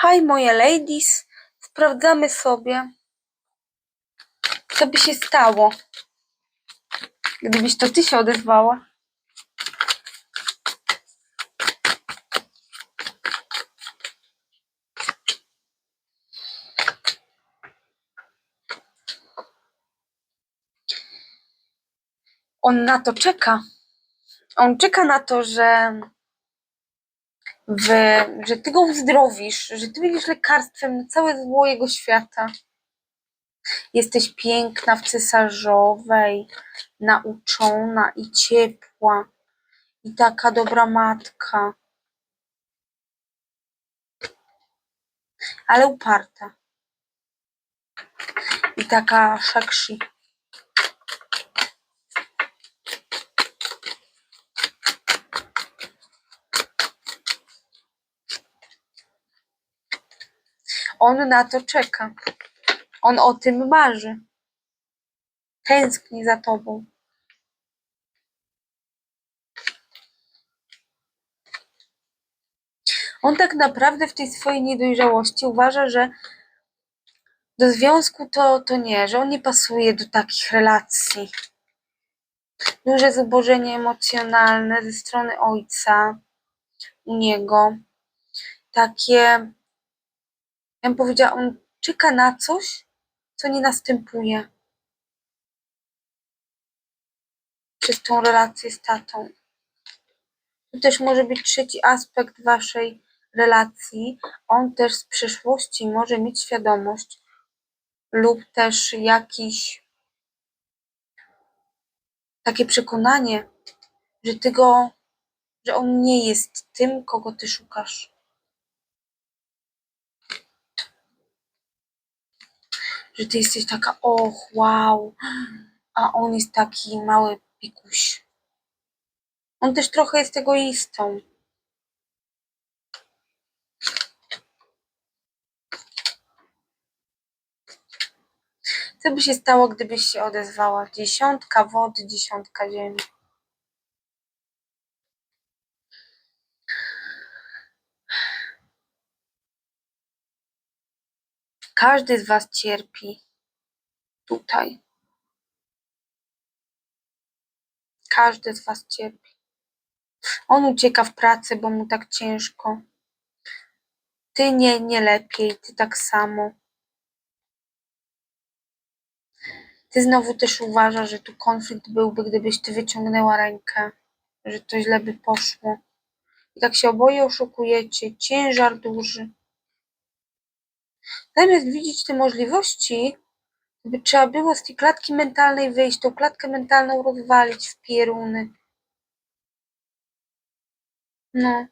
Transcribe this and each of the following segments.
Hi, moje ladies. Sprawdzamy sobie, co by się stało, gdybyś to ty się odezwała. On na to czeka. On czeka na to, że w, że ty go uzdrowisz, że ty będziesz lekarstwem na całe zło jego świata. Jesteś piękna w cesarzowej, nauczona i ciepła, i taka dobra matka, ale uparta. I taka szakshi. On na to czeka. On o tym marzy. Tęskni za tobą. On tak naprawdę w tej swojej niedojrzałości uważa, że do związku to, to nie, że on nie pasuje do takich relacji. Duże zubożenie emocjonalne ze strony ojca u niego. Takie, ja bym powiedziała, on czeka na coś, co nie następuje przez tą relację z tatą. Tu też może być trzeci aspekt waszej relacji. On też z przeszłości może mieć świadomość lub też jakiś takie przekonanie, że ty go, że on nie jest tym, kogo ty szukasz. Że ty jesteś taka, och, wow, a on jest taki mały pikuś. On też trochę jest egoistą. Co by się stało, gdybyś się odezwała? Dziesiątka wody, dziesiątka ziemi. Każdy z Was cierpi tutaj. Każdy z Was cierpi. On ucieka w pracy, bo mu tak ciężko. Ty nie, nie lepiej, ty tak samo. Ty znowu też uważasz, że tu konflikt byłby, gdybyś ty wyciągnęła rękę, że to źle by poszło. I tak się oboje oszukujecie, ciężar duży. Zamiast widzieć te możliwości, by trzeba było z tej klatki mentalnej wyjść, tą klatkę mentalną rozwalić w pieruny. No.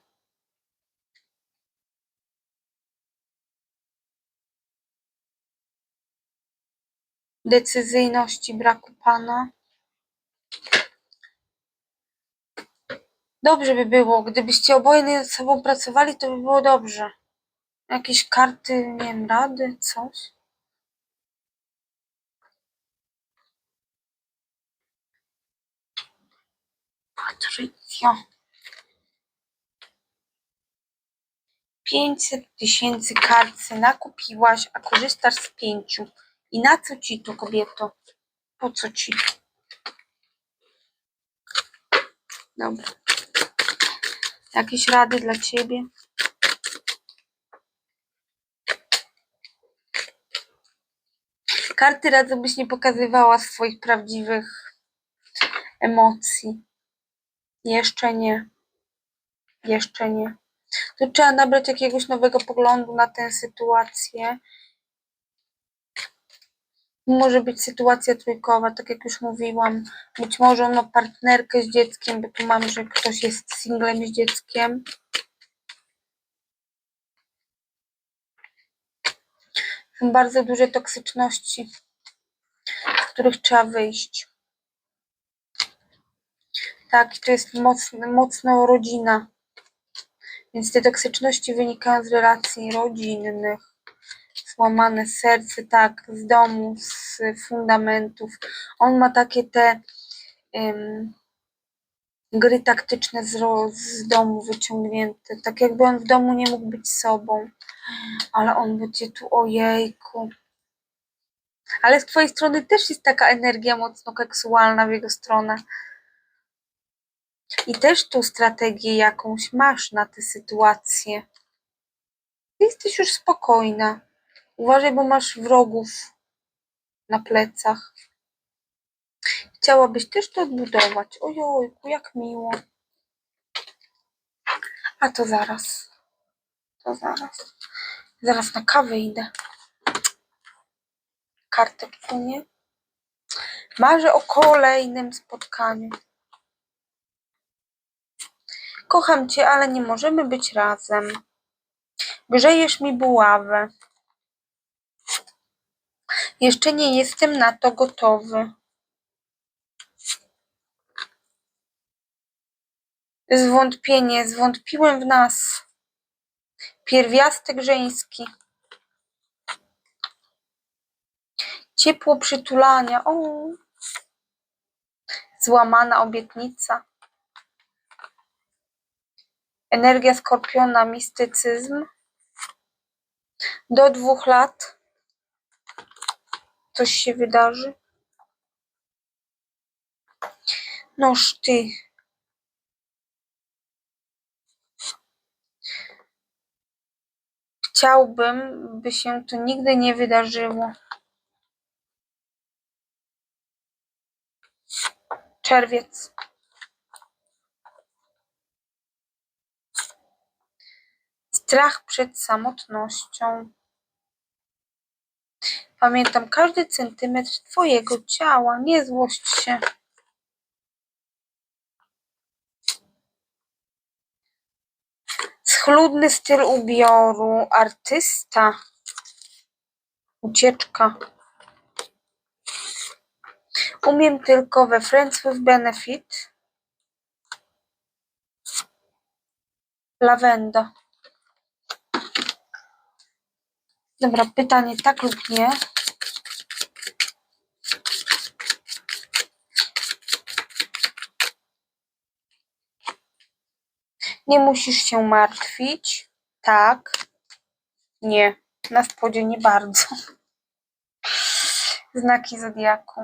Decyzyjności braku pana. Dobrze by było, gdybyście oboje nad sobą pracowali, to by było dobrze. Jakieś karty, nie wiem, rady, coś. Patrycja. 500 tysięcy kart nakupiłaś, a korzystasz z pięciu. I na co ci to, kobieto? Po co ci? Dobra. Jakieś rady dla ciebie? Karty radzą, byś nie pokazywała swoich prawdziwych emocji. Jeszcze nie. Jeszcze nie. Tu trzeba nabrać jakiegoś nowego poglądu na tę sytuację. Może być sytuacja trójkowa, tak jak już mówiłam. Być może on ma partnerkę z dzieckiem, bo tu mam, że ktoś jest singlem z dzieckiem. Są bardzo duże toksyczności, z których trzeba wyjść. Tak, to jest mocno, mocno rodzina. Więc te toksyczności wynikają z relacji rodzinnych. Złamane serce, tak, z domu, z fundamentów. On ma takie te um, gry taktyczne z, z domu wyciągnięte. Tak jakby on w domu nie mógł być sobą. Ale on będzie tu, ojejku. Ale z twojej strony też jest taka energia mocno seksualna w jego stronę. I też tu strategię jakąś masz na tę sytuację. Jesteś już spokojna. Uważaj, bo masz wrogów na plecach. Chciałabyś też to odbudować. Ojojku, jak miło. A to zaraz. To zaraz. Zaraz na kawę idę. Kartę płynie. Marzę o kolejnym spotkaniu. Kocham cię, ale nie możemy być razem. Grzejesz mi buławę. Jeszcze nie jestem na to gotowy. Zwątpienie, zwątpiłem w nas. Pierwiastek żeński. Ciepło przytulania. O. Złamana obietnica. Energia skorpiona, mistycyzm. Do dwóch lat coś się wydarzy. Noż ty. Chciałbym, by się to nigdy nie wydarzyło. Czerwiec. Strach przed samotnością. Pamiętam każdy centymetr twojego ciała, nie złość się. Schludny styl ubioru, artysta. Ucieczka. Umiem tylko we Friends with Benefit. Lawenda. Dobra, pytanie tak lub nie. Nie musisz się martwić. Tak. Nie. Na spodzie nie bardzo. Znaki zodiaku.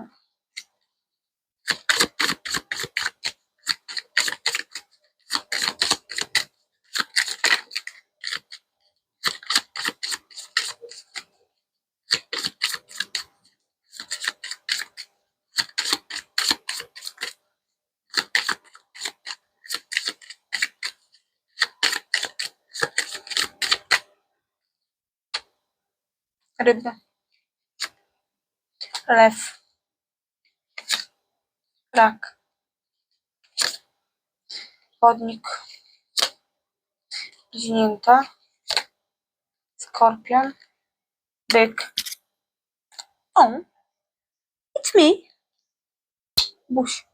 Ryby. Lew. Rak. Wodnik. Bliźnięta. Skorpion. Byk. O. It's me. Buź.